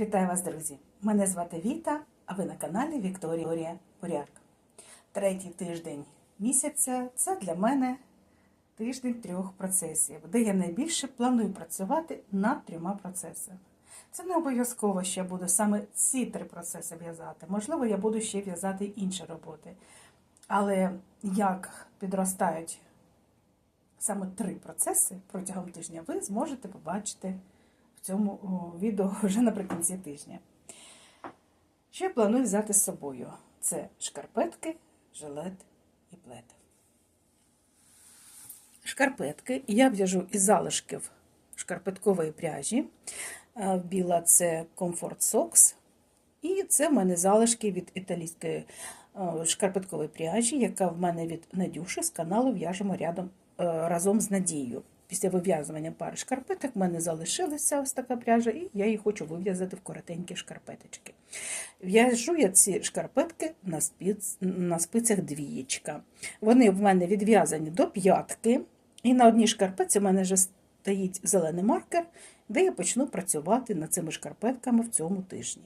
Вітаю вас, друзі! Мене звати Віта, а ви на каналі Вікторія Поряк. Третій тиждень місяця це для мене тиждень трьох процесів, де я найбільше планую працювати над трьома процесами. Це не обов'язково, що я буду саме ці три процеси в'язати. Можливо, я буду ще в'язати інші роботи. Але як підростають саме три процеси протягом тижня, ви зможете побачити в цьому відео вже наприкінці тижня. Що я планую взяти з собою? Це шкарпетки, жилет і плед. Шкарпетки я в'яжу із залишків шкарпеткової пряжі. Е, Біла це Comfort Socks. І це в мене залишки від італійської шкарпеткової пряжі, яка в мене від Надюші з каналу В'яжемо е, разом з Надією. Після вив'язування пари шкарпеток в мене залишилася ось така пряжа, і я її хочу вив'язати в коротенькі шкарпеточки. В'яжу я ці шкарпетки на, спиц, на спицях двієчка. Вони в мене відв'язані до п'ятки, і на одній шкарпетці в мене вже стоїть зелений маркер, де я почну працювати над цими шкарпетками в цьому тижні.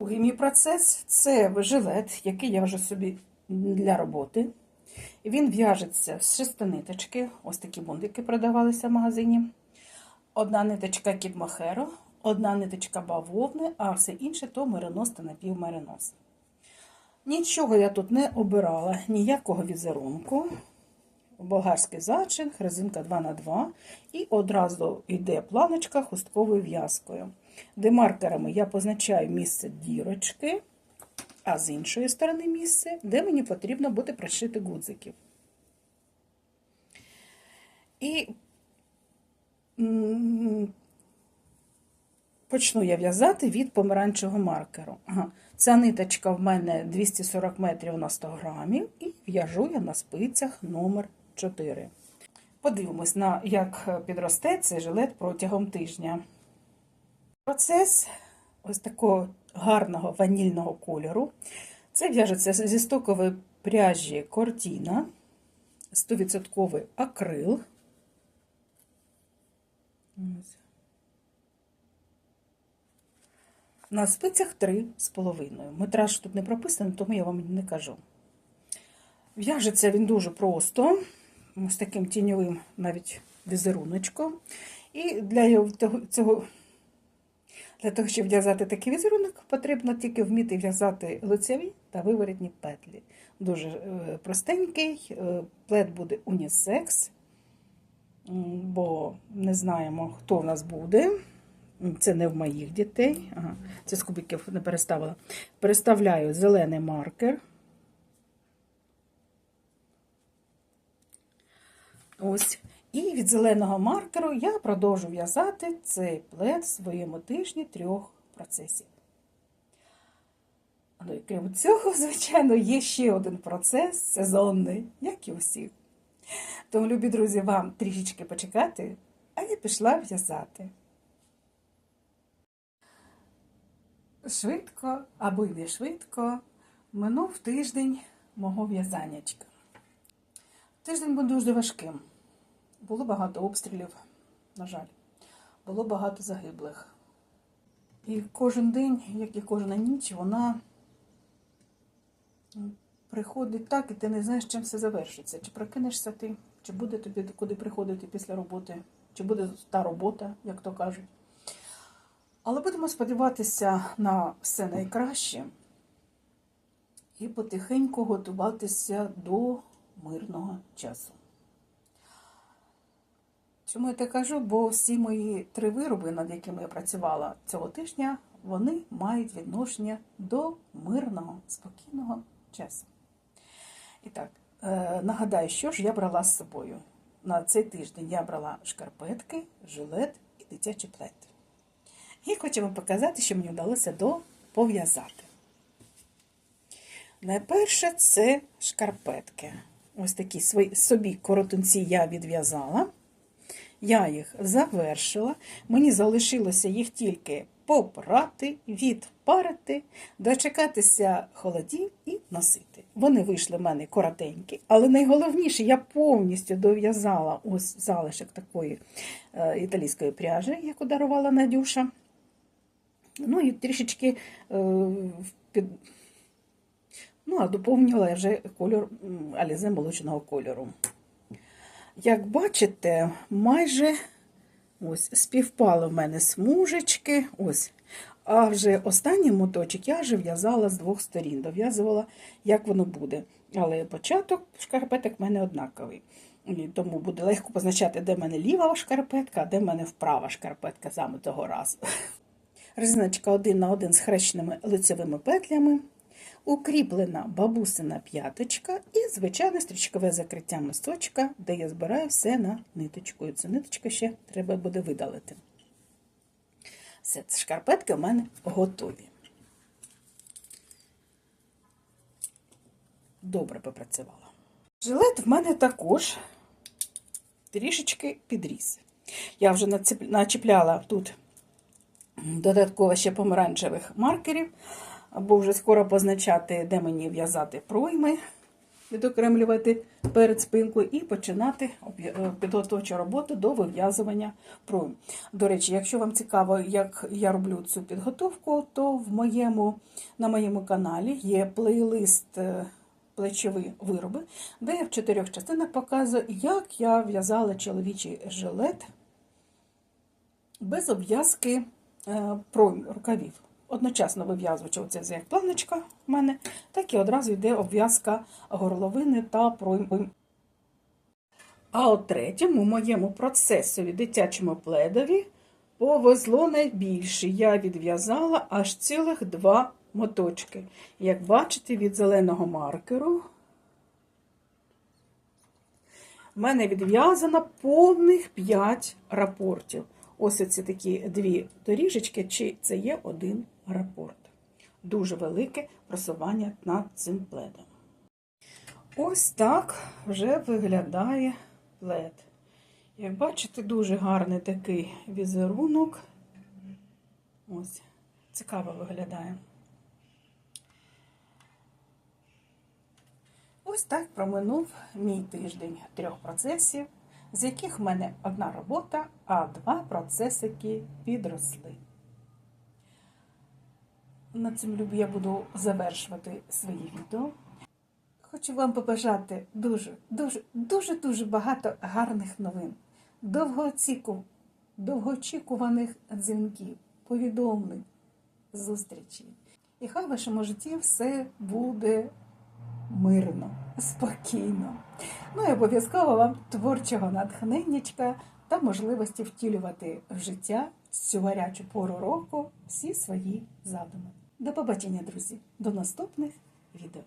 Другий мій процес це жилет, який я вже собі для роботи. Він в'яжеться з шести ниточки. Ось такі бундики продавалися в магазині. Одна ниточка кідмахеро, одна ниточка бавовни, а все інше то меринос та напівмеринос. Нічого я тут не обирала, ніякого візерунку. Болгарський зачин, резинка 2х2 і одразу йде планочка хустковою в'язкою. Демаркерами я позначаю місце дірочки, а з іншої сторони місце, де мені потрібно буде пришити гудзиків. І почну я в'язати від помаранчевого маркеру. Ага. Ця ниточка в мене 240 метрів на 100 грамів, і в'яжу я на спицях номер 4. Подивимось, на як підросте цей жилет протягом тижня. Процес ось такого гарного ванільного кольору. Це в'яжеться зі стокової пряжі Кортіна, 100% акрил. На спицях 3,5. Метраж тут не прописаний, тому я вам не кажу. В'яжеться він дуже просто, з таким тіньовим навіть візеруночком. І для цього, для того, щоб в'язати такий візерунок, потрібно тільки вміти в'язати лицеві та виворітні петлі. Дуже простенький, плед буде унісекс, бо не знаємо, хто в нас буде. Це не в моїх дітей. Ага, Це з кубиків не переставила. Переставляю зелений маркер. Ось. І від зеленого маркеру я продовжу в'язати цей плед в своєму тижні трьох процесів. Ну, і крім цього, звичайно, є ще один процес сезонний, як і усіх. Тому, любі друзі, вам трішечки почекати, а я пішла в'язати. Швидко або й не швидко минув тиждень мого в'язаннячка. Тиждень був дуже важким. Було багато обстрілів, на жаль, було багато загиблих. І кожен день, як і кожна ніч, вона приходить так, і ти не знаєш, чим все завершиться. Чи прокинешся ти, чи буде тобі куди приходити після роботи, чи буде та робота, як то кажуть. Але будемо сподіватися на все найкраще і потихеньку готуватися до мирного часу. Чому я так кажу? Бо всі мої три вироби, над якими я працювала цього тижня, вони мають відношення до мирного, спокійного часу. І так, нагадаю, що ж я брала з собою. На цей тиждень я брала шкарпетки, жилет і дитячий плед. І хочу вам показати, що мені вдалося пов'язати. Найперше це шкарпетки. Ось такі собі коротунці я відв'язала. Я їх завершила. Мені залишилося їх тільки попрати, відпарити, дочекатися холодів і носити. Вони вийшли в мене коротенькі, але найголовніше, я повністю дов'язала ось залишок такої е, італійської пряжі, яку дарувала Надюша. Ну і трішечки е, під... ну, а доповнювала я вже кольор алізе молочного кольору. Як бачите, майже ось співпали в мене смужечки. Ось. А вже останній моточок я вже в'язала з двох сторін, дов'язувала, як воно буде. Але початок шкарпеток в мене однаковий. Тому буде легко позначати, де в мене ліва шкарпетка, а де в мене вправа шкарпетка саме того разу. Резиночка один на один з хрещеними лицевими петлями, укріплена бабусина п'яточка і звичайне стрічкове закриття мисточка, де я збираю все на ниточку. І цю ниточку ще треба буде видалити. Все, ці шкарпетки у мене готові. Добре попрацювала. Жилет в мене також трішечки підріс. Я вже начіпляла тут додатково ще помаранчевих маркерів, бо вже скоро позначати, де мені в'язати пройми, відокремлювати перед спинкою і починати е, підготовчу роботу до вив'язування пройм. До речі, якщо вам цікаво, як я роблю цю підготовку, то в моєму, на моєму каналі є плейлист е, плечові вироби, де я в чотирьох частинах показую, як я в'язала чоловічий жилет без обв'язки е, пройм рукавів. Одночасно вив'язуючи оце як планочка в мене, так і одразу йде обв'язка горловини та пройм. А от третьому моєму процесові дитячому пледові повезло найбільше. Я відв'язала аж цілих два моточки. Як бачите, від зеленого маркеру в мене відв'язано повних 5 рапортів. Ось оці такі дві доріжечки, чи це є один рапорт. Дуже велике просування над цим пледом. Ось так вже виглядає плед. Як бачите, дуже гарний такий візерунок. Ось, цікаво виглядає. Ось так проминув мій тиждень трьох процесів, з яких в мене одна робота, а два процесики підросли. На цьому любі я буду завершувати свої відео. Хочу вам побажати дуже, дуже, дуже, дуже багато гарних новин, довгоочіку- довгоочікуваних дзвінків, повідомлень, зустрічей. І хай в вашому житті все буде мирно, спокійно. Ну і обов'язково вам творчого натхненнячка та можливості втілювати в життя цю гарячу пору року всі свої задуми. До побачення, друзі, до наступних відео.